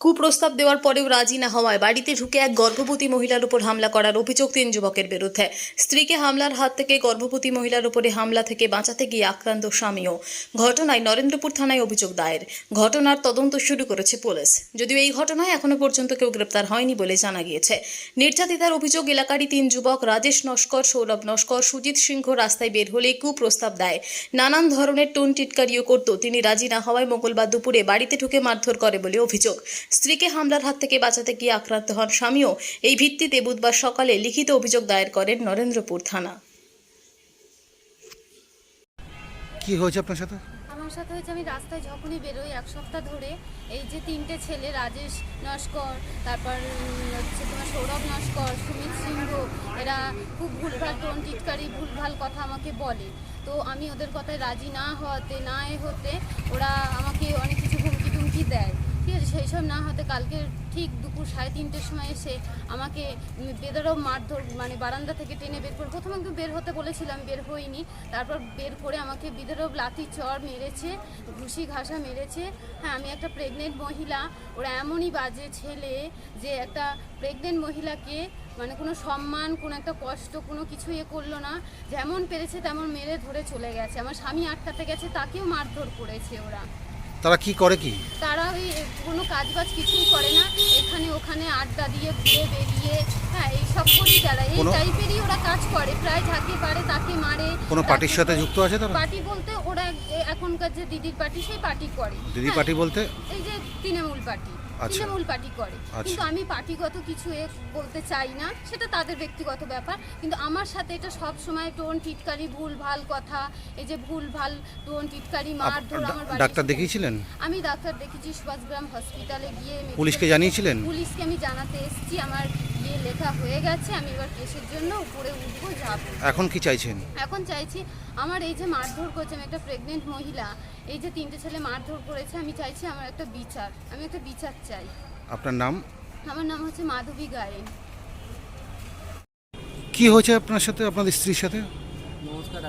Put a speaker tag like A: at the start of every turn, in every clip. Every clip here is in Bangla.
A: কুপ্রস্তাব দেওয়ার পরেও রাজি না হওয়ায় বাড়িতে ঢুকে এক গর্ভবতী মহিলার উপর হামলা করার অভিযোগ তিন যুবকের বিরুদ্ধে। স্ত্রীকে হামলার হাত থেকে গর্ভবতী মহিলার উপরে হামলা থেকে বাঁচাতে গিয়ে আক্রান্ত স্বামীও। ঘটনায় নরেন্দ্রপুর থানায় অভিযোগ দায়ের। ঘটনার তদন্ত শুরু করেছে পুলিশ। যদিও এই ঘটনায় এখনও পর্যন্ত কেউ গ্রেপ্তার হয়নি বলে জানা গিয়েছে। নির্যাতিতার অভিযোগ এলাকারই তিন যুবক রাজেশ নস্কর, সৌরভ নস্কর, সুজিত সিংহ রাস্তায় বের হলে কুপ্রস্তাব দেয়। নানান ধরনের টোন টিটকারিও করত। তিনি রাজি না হওয়ায় মঙ্গলবার দুপুরে বাড়িতে ঢুকে মারধর করে বলে অভিযোগ। স্ত্রীকে হামলার হাত থেকে বাঁচাতে গিয়ে আক্রান্ত হন স্বামীও। এই ভিত্তিতে বুধবার সকালে লিখিত অভিযোগ দায়ের করেন নরেন্দ্রপুর থানা।
B: কি হয়েছে আপনার সাথে?
C: আমার সাথে হয়েছে আমি রাস্তায় যখনই বেরোই এক সপ্তাহ ধরে এই যে তিনটে ছেলে রাজেশ নস্কর তারপর হচ্ছে তোমার সৌরভ নস্কর সুমিত সিংহ এরা খুব ভুলভাল টোন টিটকারি ভুলভাল কথা আমাকে বলে। তো আমি ওদের কথায় রাজি না হওয়াতে না এ হতে ওরা আমাকে অনেক কিছু হুমকি টুমকি দেয়। আছে সেই সব না হতে কালকে ঠিক দুপুর সাড়ে তিনটের সময় এসে আমাকে বেদরও মারধর মানে বারান্দা থেকে টেনে বের করে, প্রথমে একটু বের হতে বলেছিলাম, বের হইনি। তারপর বের করে আমাকে বিদরব লাথি, চর মেরেছে, ঘুষি ঘাসা মেরেছে। হ্যাঁ আমি একটা প্রেগনেন্ট মহিলা, ওরা এমনই বাজে ছেলে যে একটা প্রেগনেন্ট মহিলাকে মানে কোনো সম্মান, কোনো একটা কষ্ট, কোনো কিছু ইয়ে করল না। যেমন পেরেছে তেমন মেরে ধরে চলে গেছে। আমার স্বামী আটকাতে গেছে, তাকেও মারধর করেছে ওরা।
B: তারা কি করে কি?
C: তারা ওই কোনো কাজ বাজ কিছুই করে না। এখানে ওখানে আড্ডা দিয়ে ঘুরে বেরিয়ে হ্যাঁ এই সব করি তারা। এই
B: কোনো-
C: টাইপেরই ওরা কাজ করে। প্রায় যাকে পারে তাকে মারে।
B: কোনো পার্টির সাথে যুক্ত আছে তারা?
C: পার্টি বলতে ওরা এখনকার যে দিদির পার্টি সেই পার্টি করে।
B: দিদি
C: হ্যাঁ,
B: পার্টি বলতে?
C: এই যে তৃণমূল পার্টি।
B: আচ্ছা।
C: তৃণমূল পার্টি করে।
B: আচ্ছা।
C: কিন্তু আমি পার্টিগত কিছু এ বলতে চাই না। সেটা তাদের ব্যক্তিগত ব্যাপার। কিন্তু আমার সাথে এটা সব সময় টোন টিটকারি ভুল ভালো কথা। এই যে ভুল ভালো টোন টিটকারি
B: আপ-
C: মারধর আমার বাড়ির
B: ডাক্তার দেখিয়েছিলেন
C: আমি ডাক্তার দেখেছি সুভাষগ্রাম হসপিটালে গিয়ে
B: পুলিশকে জানিয়েছিলেন?
C: পুলিশকে আমি জানাতে এসেছি আমার ইয়ে লেখা হয়ে গেছে আমি এবার কেসের জন্য উপরে উঠবো যাব।
B: এখন কি চাইছেন?
C: এখন চাইছি আমার এই যে মারধর করেছে আমি একটা প্রেগনেন্ট মহিলা এই যে তিনটে ছেলে মারধর করেছে আমি চাইছি আমার একটা বিচার আমি একটা বিচার চাই।
B: আপনার নাম?
C: আমার নাম হচ্ছে মাধবী গায়েন
B: কি হয়েছে আপনার সাথে আপনাদের স্ত্রীর সাথে?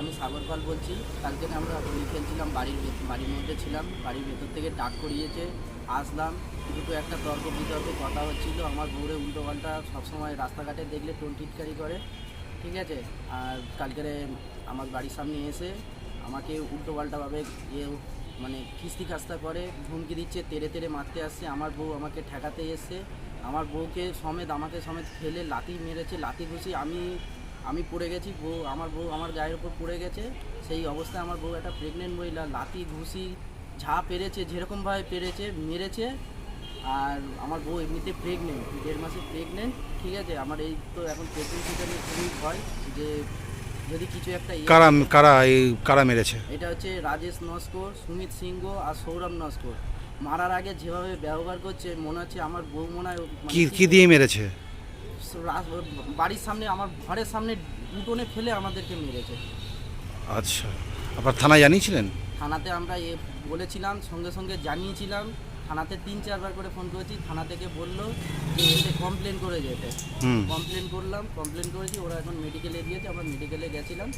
D: আমি সাগর পাল বলছি। কালকে আমরা হোলি খেলছিলাম, বাড়ির বাড়ির মধ্যে ছিলাম, বাড়ির ভেতর থেকে ডাক করিয়েছে, আসলাম। দুটো একটা তর্ক বিতর্কে কথা হচ্ছিল, আমার বউরে উল্টো পাল্টা সবসময় রাস্তাঘাটে দেখলে টোন টিটকারি করে, ঠিক আছে? আর কালকেরে আমার বাড়ির সামনে এসে আমাকে উল্টো পাল্টাভাবে ইয়ে মানে কিস্তি খাস্তা করে, ধমকি দিচ্ছে, তেড়ে তেড়ে মারতে আসছে। আমার বউ আমাকে ঠেকাতে এসছে। আমার বউকে সমেত, আমাকে সমেত ফেলে লাথি মেরেছে লাতি ঘুষি আমি আমি পড়ে গেছি বউ আমার বউ আমার গায়ের উপর পড়ে গেছে সেই অবস্থায় আমার বউ একটা প্রেগনেন্ট মহিলা লাথি ঘুষি ঝা পেরেছে যেরকমভাবে পেরেছে মেরেছে আর আমার বউ এমনিতে প্রেগনেন্ট দেড় মাসে প্রেগনেন্ট ঠিক আছে? আমার এই তো এখন প্রেগনেন্সিটা নিয়ে খুবই ভয় যে যদি কিছু একটা
B: কারা কারা এই কারা মেরেছে?
D: এটা হচ্ছে রাজেশ নস্কর সুমিত সিংহ আর সৌরভ নস্কর। মারার আগে যেভাবে ব্যবহার করছে মনে হচ্ছে আমার বউ মনে হয় মানে
B: কি কি দিয়ে মেরেছে?
D: বাড়ির সামনে আমার ঘরের সামনে উঠোনে ফেলে আমাদেরকে মেরেছে।
B: আচ্ছা। আবার থানায় জানিয়েছিলেন?
D: থানাতে আমরা এ বলেছিলাম সঙ্গে সঙ্গে জানিয়েছিলাম। থানাতে তিন চারবার করে ফোন করেছি থানা থেকে বলল যে এতে কমপ্লেন করে যেতে। কমপ্লেন করলাম কমপ্লেন করেছি ওরা এখন মেডিকেলে দিয়েছে আমরা মেডিকেলে গেছিলাম।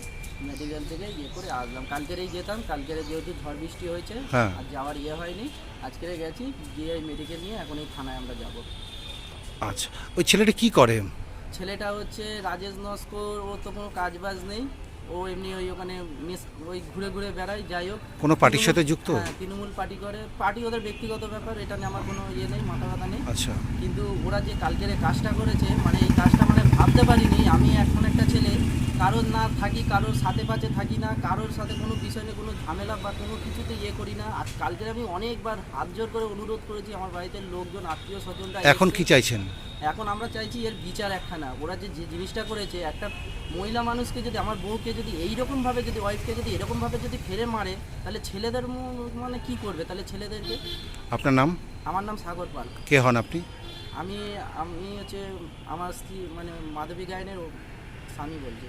D: মেডিকেল থেকে ইয়ে করে আসলাম। কালকেরেই যেতাম কালকেরে যেহেতু ঝড় বৃষ্টি হয়েছে
B: হ্যাঁ।
D: আর যাওয়ার ইয়ে হয়নি আজকেরে গেছি গিয়ে মেডিকেল নিয়ে এখন এই থানায় আমরা যাব।
B: আচ্ছা ওই ছেলেটা কি করে?
D: ছেলেটা হচ্ছে রাজেশ নস্কর ও তো কোনো কাজ বাজ নেই। ও এমনি ওই ওখানে মিস ওই ঘুরে ঘুরে বেড়ায় যাই হোক।
B: কোনো পার্টির সাথে যুক্ত?
D: হ্যাঁ তৃণমূল পার্টি করে। পার্টি ওদের ব্যক্তিগত ব্যাপার এটা নিয়ে আমার কোনো ইয়ে নেই মাথা ব্যথা নেই।
B: আচ্ছা।
D: কিন্তু ওরা যে কালকের এই কাজটা করেছে মানে এই কাজটা মানে ভাবতে পারিনি। আমি এখন একটা ছেলে কারোর না থাকি কারোর সাথে পাশে থাকি না কারোর সাথে কোনো বিষয় নিয়ে কোনো ঝামেলা বা কোনো কিছুতে ইয়ে করি না। আর কালকে আমি অনেকবার হাত জোর করে অনুরোধ করেছি আমার বাড়িতে লোকজন আত্মীয় স্বজনরা
B: এখন কি চাইছেন?
D: এখন আমরা চাইছি এর বিচার একখানা। ওরা যে যে জিনিসটা করেছে একটা মহিলা মানুষকে যদি আমার বউকে যদি এইরকমভাবে যদি ওয়াইফকে যদি এরকমভাবে যদি ফেরে মারে তাহলে ছেলেদের মানে কি করবে? তাহলে ছেলেদেরকে?
B: আপনার নাম?
D: আমার নাম সাগর পাল।
B: কে হন আপনি?
D: আমি আমি হচ্ছে আমার স্ত্রী মানে মাধবী গায়নের স্বামী বলছি।